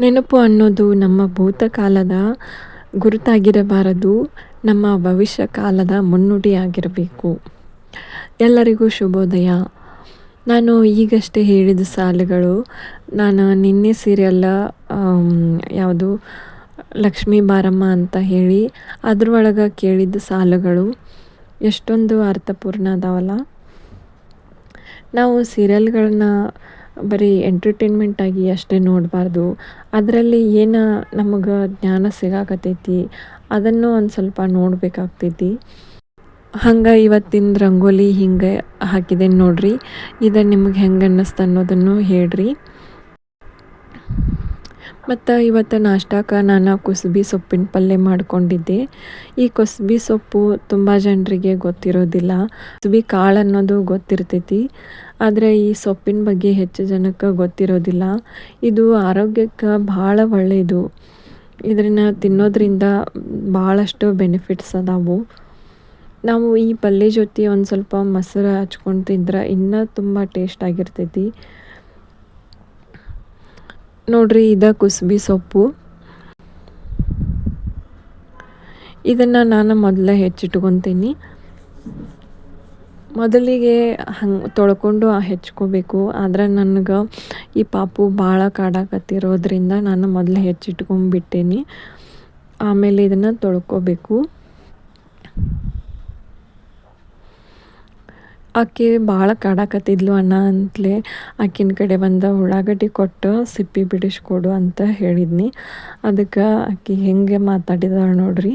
ನೆನಪು ಅನ್ನೋದು ನಮ್ಮ ಭೂತಕಾಲದ ಗುರುತಾಗಿರಬಾರದು, ನಮ್ಮ ಭವಿಷ್ಯ ಕಾಲದ ಮುನ್ನುಡಿಯಾಗಿರಬೇಕು. ಎಲ್ಲರಿಗೂ ಶುಭೋದಯ. ನಾನು ಈಗಷ್ಟೇ ಹೇಳಿದ ಸಾಲುಗಳು, ನಾನು ನಿನ್ನೆ ಸೀರಿಯಲ್ಲ ಯಾವುದು, ಲಕ್ಷ್ಮೀ ಬಾರಮ್ಮ ಅಂತ ಹೇಳಿ ಅದರೊಳಗೆ ಕೇಳಿದ ಸಾಲುಗಳು ಎಷ್ಟೊಂದು ಅರ್ಥಪೂರ್ಣ ಅದಾವಲ್ಲ. ನಾವು ಸೀರಿಯಲ್ಗಳನ್ನ ಬರೀ ಎಂಟರ್ಟೈನ್ಮೆಂಟಾಗಿ ಅಷ್ಟೇ ನೋಡಬಾರ್ದು. ಅದರಲ್ಲಿ ಏನು ನಮಗೆ ಜ್ಞಾನ ಸಿಗಾಕತೈತಿ, ಅದನ್ನು ಒಂದು ಸ್ವಲ್ಪ ನೋಡಬೇಕಾಗ್ತೈತಿ. ಹಂಗೆ ಇವತ್ತಿನ ರಂಗೋಲಿ ಹಿಂಗೆ ಹಾಕಿದ್ದೇನೆ ನೋಡ್ರಿ, ಇದು ನಿಮಗೆ ಹೆಂಗೆ ಅನ್ನಿಸ್ತು ಅನ್ನೋದನ್ನು ಹೇಳ್ರಿ. ಮತ್ತು ಇವತ್ತು ನಾಷ್ಟಕ್ಕೆ ನಾನು ಕುಸುಬಿ ಸೊಪ್ಪಿನ ಪಲ್ಯ ಮಾಡ್ಕೊಂಡಿದ್ದೆ. ಈ ಕುಸುಬಿ ಸೊಪ್ಪು ತುಂಬ ಜನರಿಗೆ ಗೊತ್ತಿರೋದಿಲ್ಲ, ಕುಸುಬಿ ಕಾಳು ಅನ್ನೋದು ಗೊತ್ತಿರ್ತೈತಿ. ಆದರೆ ಈ ಸೊಪ್ಪಿನ ಬಗ್ಗೆ ಹೆಚ್ಚು ಜನಕ್ಕೆ ಗೊತ್ತಿರೋದಿಲ್ಲ. ಇದು ಆರೋಗ್ಯಕ್ಕೆ ಭಾಳ ಒಳ್ಳೆಯದು ಇದನ್ನು ತಿನ್ನೋದ್ರಿಂದ ಭಾಳಷ್ಟು ಬೆನಿಫಿಟ್ಸ್ ಅದಾವು. ನಾವು ಈ ಪಲ್ಯ ಜೊತೆ ಒಂದು ಸ್ವಲ್ಪ ಮೊಸರು ಹಚ್ಕೊಂಡು ತಿಂದ್ರೆ ಇನ್ನೂ ತುಂಬ ಟೇಸ್ಟ್ ಆಗಿರ್ತೈತಿ. ನೋಡ್ರಿ ಇದ ಕುಸುಬಿ ಸೊಪ್ಪು. ಇದನ್ನು ನಾನು ಮೊದಲೇ ಹೆಚ್ಚಿಟ್ಕೊತೀನಿ. ಮೊದಲಿಗೆ ಹಂಗೆ ತೊಳ್ಕೊಂಡು ಹೆಚ್ಕೋಬೇಕು. ಆದ್ರೆ ನನಗೆ ಈ ಪಾಪು ಭಾಳ ಕಾಡಾಕತ್ತಿರೋದ್ರಿಂದ ನಾನು ಮೊದಲು ಹೆಚ್ಚಿಟ್ಕೊಂಡ್ಬಿಟ್ಟೇನಿ ಆಮೇಲೆ ಇದನ್ನು ತೊಳ್ಕೋಬೇಕು. ಆಕೆ ಭಾಳ ಕಾಡಾಕತ್ತಿದ್ಲು ಅಣ್ಣ ಅಂತಲೇ. ಆಕಿನ ಕಡೆ ಬಂದ ಉಳ್ಳಾಗಡ್ಡಿ ಕೊಟ್ಟು ಸಿಪ್ಪಿ ಬಿಡಿಸ್ಕೊಡು ಅಂತ ಹೇಳಿದ್ನಿ. ಅದಕ್ಕೆ ಆಕೆ ಹೆಂಗೆ ಮಾತಾಡಿದಾಳೆ ನೋಡ್ರಿ.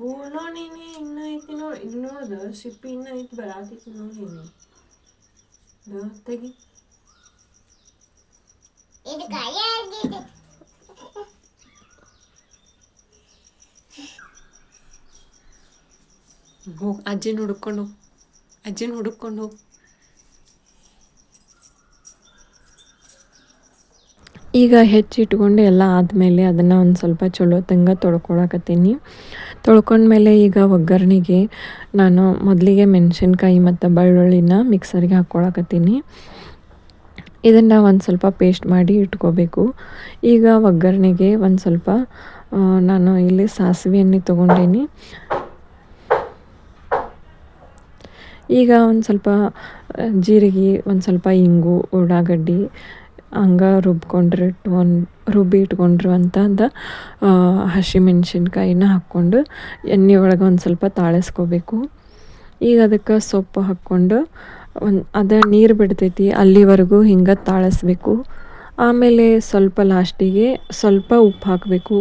ಆಯ್ತು ನೀನು ಇನ್ನೂ ಇನ್ನ ಐತಿ ನೋಡಿ ಇದು ನೋಡ್ದು ಸಿಪ್ಪಿ ಇನ್ನೂ ಐತಿ ಬರಾತೈತಿ ನೋಡೀನಿ ತೆಗಿ ಹೋಗಿ ಅಜ್ಜಿನ ಹುಡ್ಕೊಂಡು ಅಜ್ಜಿನ ಹುಡುಕೊಂಡು ಹೋಗಿ. ಈಗ ಹೆಚ್ಚಿಟ್ಕೊಂಡು ಎಲ್ಲ ಆದಮೇಲೆ ಅದನ್ನು ಒಂದು ಸ್ವಲ್ಪ ಚಲೋ ತಂಗ ತೊಳ್ಕೊಳಕತ್ತೀನಿ. ತೊಳ್ಕೊಂಡ್ಮೇಲೆ ಈಗ ಒಗ್ಗರಣೆಗೆ ನಾನು ಮೊದಲಿಗೆ ಮೆಣಸಿನ್ಕಾಯಿ ಮತ್ತು ಬೆಳ್ಳುಳ್ಳಿನ ಮಿಕ್ಸರ್ಗೆ ಹಾಕ್ಕೊಳಕತ್ತೀನಿ. ಇದನ್ನು ಒಂದು ಸ್ವಲ್ಪ ಪೇಸ್ಟ್ ಮಾಡಿ ಇಟ್ಕೋಬೇಕು. ಈಗ ಒಗ್ಗರಣೆಗೆ ಒಂದು ಸ್ವಲ್ಪ ನಾನು ಇಲ್ಲಿ ಸಾಸಿವೆ ಎಣ್ಣೆ ತೊಗೊಂಡೀನಿ. ಈಗ ಒಂದು ಸ್ವಲ್ಪ ಜೀರಿಗೆ, ಒಂದು ಸ್ವಲ್ಪ ಇಂಗು, ಉಳ್ಳಾಗಡ್ಡಿ ಹಂಗೆ ರುಬ್ಕೊಂಡ್ರೆ ಒಂದು ರುಬ್ಬಿ ಇಟ್ಕೊಂಡಿರುವಂಥದ್ದು ಹಸಿಮೆಣ್ಸಿನ್ಕಾಯಿನ ಹಾಕ್ಕೊಂಡು ಎಣ್ಣೆ ಒಳಗೆ ಒಂದು ಸ್ವಲ್ಪ ತಾಳಿಸ್ಕೋಬೇಕು. ಈಗ ಅದಕ್ಕೆ ಸೊಪ್ಪು ಹಾಕ್ಕೊಂಡು ಒಂದು, ಅದು ನೀರು ಬಿಡ್ತೈತಿ ಅಲ್ಲಿವರೆಗೂ ಹಿಂಗೆ ತಾಳಿಸ್ಬೇಕು. ಆಮೇಲೆ ಸ್ವಲ್ಪ ಲಾಸ್ಟಿಗೆ ಸ್ವಲ್ಪ ಉಪ್ಪು ಹಾಕಬೇಕು.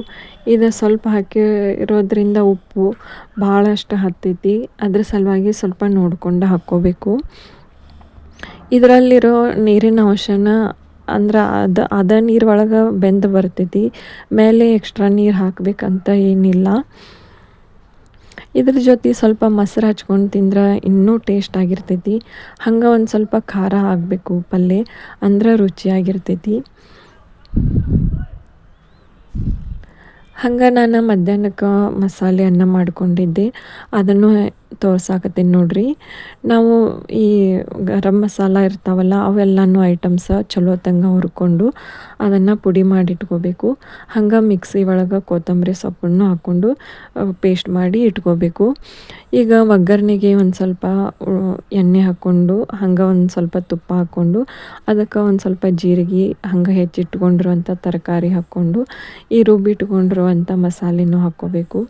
ಇದು ಸ್ವಲ್ಪ ಹಾಕಿರೋದ್ರಿಂದ ಉಪ್ಪು ಭಾಳಷ್ಟು ಹತ್ತೈತಿ. ಅದ್ರ ಸಲುವಾಗಿ ಸ್ವಲ್ಪ ನೋಡಿಕೊಂಡು ಹಾಕ್ಕೋಬೇಕು. ಇದರಲ್ಲಿರೋ ನೀರಿನ ಅಂಶನ ಅಂದ್ರೆ ಅದು, ಅದ ನೀರು ಒಳಗೆ ಬೆಂದು ಬರ್ತೈತಿ, ಮೇಲೆ ಎಕ್ಸ್ಟ್ರಾ ನೀರು ಹಾಕಬೇಕಂತ ಏನಿಲ್ಲ. ಇದ್ರ ಜೊತೆ ಸ್ವಲ್ಪ ಮೊಸರು ಹಚ್ಕೊಂಡು ತಿಂದ್ರೆ ಇನ್ನೂ ಟೇಸ್ಟ್ ಆಗಿರ್ತೈತಿ. ಹಂಗೆ ಒಂದು ಸ್ವಲ್ಪ ಖಾರ ಆಗಬೇಕು ಪಲ್ಯ ಅಂದ್ರೆ ರುಚಿಯಾಗಿರ್ತೈತಿ ಹಂಗೆ ನಾನು ಮಧ್ಯಾಹ್ನಕ್ಕೆ ಮಸಾಲೆ ಅನ್ನ ಮಾಡ್ಕೊಂಡಿದ್ದೆ. ಅದನ್ನು ತೋರ್ಸಾಕತ್ತೀನಿ ನೋಡ್ರಿ. ನಾವು ಈ ಗರಂ ಮಸಾಲ ಇರ್ತಾವಲ್ಲ, ಅವೆಲ್ಲನೂ ಐಟಮ್ಸ ಚಲೋ ತಂಗ ಹುರ್ಕೊಂಡು ಅದನ್ನು ಪುಡಿ ಮಾಡಿ ಇಟ್ಕೋಬೇಕು ಹಂಗೆ ಮಿಕ್ಸಿ ಒಳಗೆ ಕೊತ್ತಂಬರಿ ಸೊಪ್ಪನ್ನು ಹಾಕ್ಕೊಂಡು ಪೇಸ್ಟ್ ಮಾಡಿ ಇಟ್ಕೋಬೇಕು. ಈಗ ಒಗ್ಗರಣೆಗೆ ಒಂದು ಸ್ವಲ್ಪ ಎಣ್ಣೆ ಹಾಕ್ಕೊಂಡು ಹಂಗೆ ಒಂದು ಸ್ವಲ್ಪ ತುಪ್ಪ ಹಾಕ್ಕೊಂಡು ಅದಕ್ಕೆ ಒಂದು ಸ್ವಲ್ಪ ಜೀರಿಗೆ ಹಂಗೆ ಹೆಚ್ಚಿಟ್ಕೊಂಡಿರುವಂಥ ತರಕಾರಿ ಹಾಕ್ಕೊಂಡು ಈ ರುಬ್ಬಿಟ್ಕೊಂಡಿರುವಂಥ ಮಸಾಲೆನೂ ಹಾಕ್ಕೋಬೇಕು.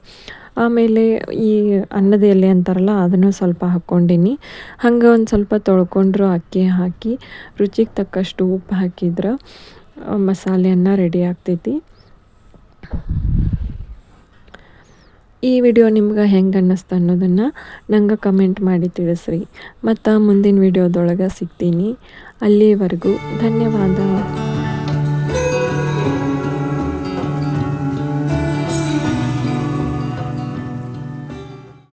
ಆಮೇಲೆ ಈ ಅನ್ನದ ಎಲೆ ಅಂತಾರಲ್ಲ, ಅದನ್ನು ಸ್ವಲ್ಪ ಹಾಕ್ಕೊಂಡಿನಿ. ಹಂಗೆ ಒಂದು ಸ್ವಲ್ಪ ತೊಳ್ಕೊಂಡ್ರು ಅಕ್ಕಿ ಹಾಕಿ, ರುಚಿಗೆ ತಕ್ಕಷ್ಟು ಉಪ್ಪು ಹಾಕಿದ್ರೆ ಮಸಾಲೆಯನ್ನು ರೆಡಿ ಆಗ್ತೈತಿ. ಈ ವಿಡಿಯೋ ನಿಮ್ಗೆ ಹೆಂಗೆ ಅನ್ನಿಸ್ತು ಅನ್ನೋದನ್ನು ನಂಗೆ ಕಮೆಂಟ್ ಮಾಡಿ ತಿಳಿಸ್ರಿ. ಮತ್ತು ಮುಂದಿನ ವಿಡಿಯೋದೊಳಗೆ ಸಿಗ್ತೀನಿ. ಅಲ್ಲಿವರೆಗೂ ಧನ್ಯವಾದ.